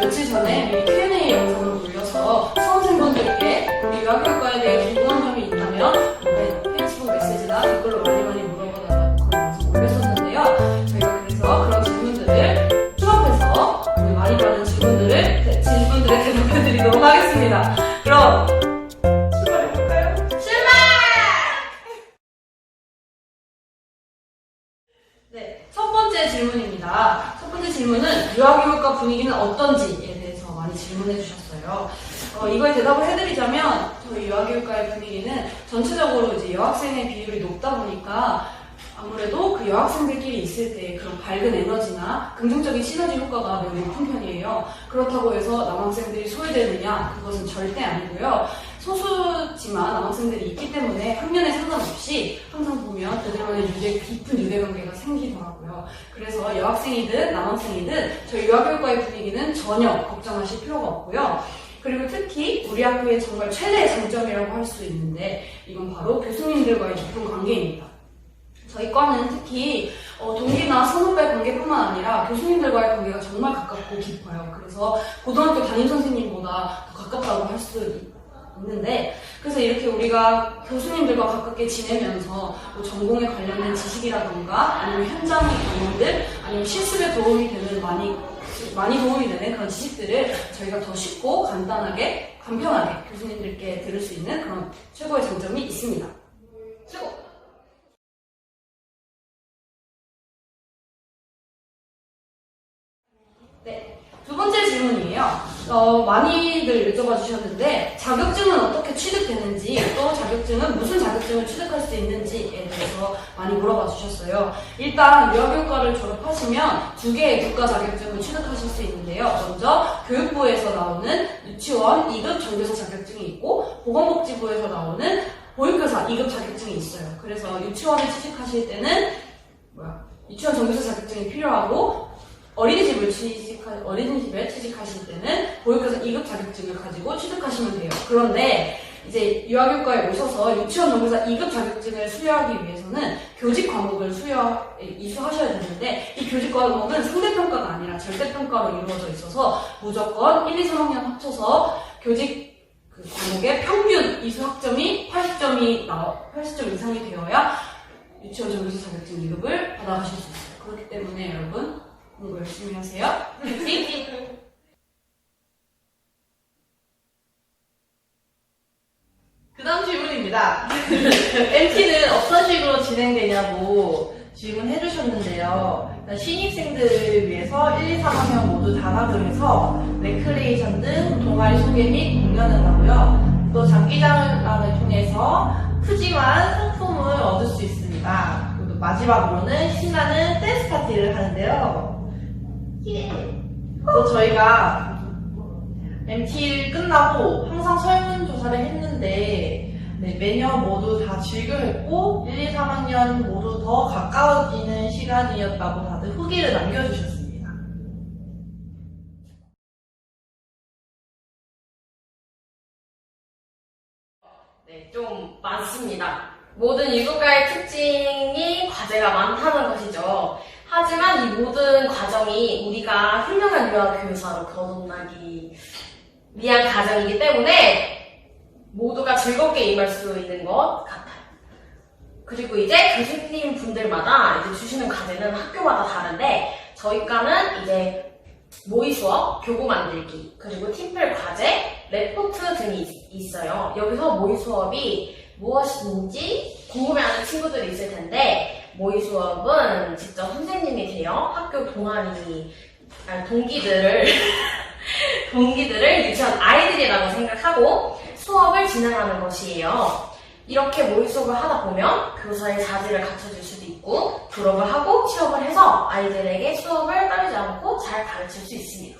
며칠 전에 Q&A 영상을 올려서 수험생분들께 우리 유학효과에 대해 궁금한 점이 있다면 페이스북 메시지나 댓글로 많이 많이 물어보달라고 그런 영상 올렸었는데요. 저희가 그래서 그런 질문들을 수업해서 많이 받은 질문들을 네, 질문들에 대답해드리도록 하겠습니다. 그럼 네, 첫 번째 질문입니다. 은 유아교육과 분위기는 어떤지에 대해서 많이 질문해 주셨어요. 어, 이거에 대답을 해드리자면 저희 유아교육과의 분위기는 전체적으로 이제 여학생의 비율이 높다 보니까 아무래도 그 여학생들끼리 있을 때 그런 밝은 에너지나 긍정적인 시너지 효과가 매우 높은 편이에요. 그렇다고 해서 남학생들이 소외되느냐? 그것은 절대 아니고요. 소수지만 남학생들이 있기 때문에 학년에 상관없이 항상 보면 그들만의 유대, 깊은 유대관계가 생기더라고요. 그래서 여학생이든 남학생이든 저희 유아교육과의 분위기는 전혀 걱정하실 필요가 없고요. 그리고 특히 우리 학교의 정말 최대의 장점이라고 할 수 있는데 이건 바로 교수님들과의 깊은 관계입니다. 저희 과는 특히 어, 동기나 선후배 관계뿐만 아니라 교수님들과의 관계가 정말 가깝고 깊어요. 그래서 고등학교 담임 선생님보다 더 가깝다고 할 수 있 는데 그래서 이렇게 우리가 교수님들과 가깝게 지내면서 뭐 전공에 관련된 지식이라던가 아니면 현장 경험들 아니면 실습에 도움이 되는 많이 많이 도움이 되는 그런 지식들을 저희가 더 쉽고 간단하게 간편하게 교수님들께 들을 수 있는 그런 최고의 장점이 있습니다. 최고! 네, 두 번째 질문이에요. 어, 많이들 여쭤봐 주셨는데 자격증은 어떻게 취득되는지 또 자격증은 무슨 자격증을 취득할 수 있는지에 대해서 많이 물어봐 주셨어요. 일단 유아교육과를 졸업하시면 두 개의 국가 자격증을 취득하실 수 있는데요. 먼저 교육부에서 나오는 유치원 2급 정교사 자격증이 있고 보건복지부에서 나오는 보육교사 2급 자격증이 있어요. 그래서 유치원에 취직하실 때는 뭐야 유치원 정교사 자격증이 필요하고 어린이집을 취직하, 어린이집에 취직하실 때는 보육교사 2급 자격증을 가지고 취득하시면 돼요. 그런데 이제 유아교육과에 오셔서 유치원 정교사 2급 자격증을 수여하기 위해서는 교직 과목을 수여, 이수하셔야 되는데 이 교직 과목은 상대평가가 아니라 절대평가로 이루어져 있어서 무조건 1, 2, 3학년 합쳐서 교직 그 과목의 평균 이수 학점이 80점이 나와, 80점 이상이 되어야 유치원 정교사 자격증 2급을 받아가실 수 있어요. 그렇기 때문에 여러분 공부 열심히 하세요. 화이팅! 그 다음 질문입니다. MT는 어떤 식으로 진행되냐고 질문해 주셨는데요. 신입생들을 위해서 1, 2, 3학년 모두 단합을 해서 레크레이션 등 동아리 소개 및 공연을 하고요. 또 장기자랑을 통해서 푸짐한 상품을 얻을 수 있습니다. 그리고 마지막으로는 신나는 댄스 파티를 하는데요. 예. 또 저희가 MT 끝나고 항상 설문조사를 했는데 네, 매년 모두 다 즐겨했고 1, 2, 3학년 모두 더 가까워지는 시간이었다고 다들 후기를 남겨주셨습니다. 네, 좀 많습니다. 모든 유교과의 특징이 과제가 많다는 것이죠. 하지만 이 모든 과정이 우리가 훌륭한 유아 교사로 거듭나기 위한 과정이기 때문에 모두가 즐겁게 임할 수 있는 것 같아요. 그리고 이제 교수님 분들마다 이제 주시는 과제는 학교마다 다른데 저희 과는 이제 모의 수업, 교구 만들기, 그리고 팀플 과제, 레포트 등이 있- 있어요. 여기서 모의 수업이 무엇인지 궁금해하는 친구들이 있을 텐데 모의 수업은 직접 선생님이 되어 학교 동아리 아니, 동기들을 동기들을 유치원 아이들이라고 생각하고 수업을 진행하는 것이에요. 이렇게 모의 수업을 하다 보면 교사의 자질을 갖춰줄 수도 있고 졸업을 하고 취업을 해서 아이들에게 수업을 따르지 않고 잘 가르칠 수 있습니다.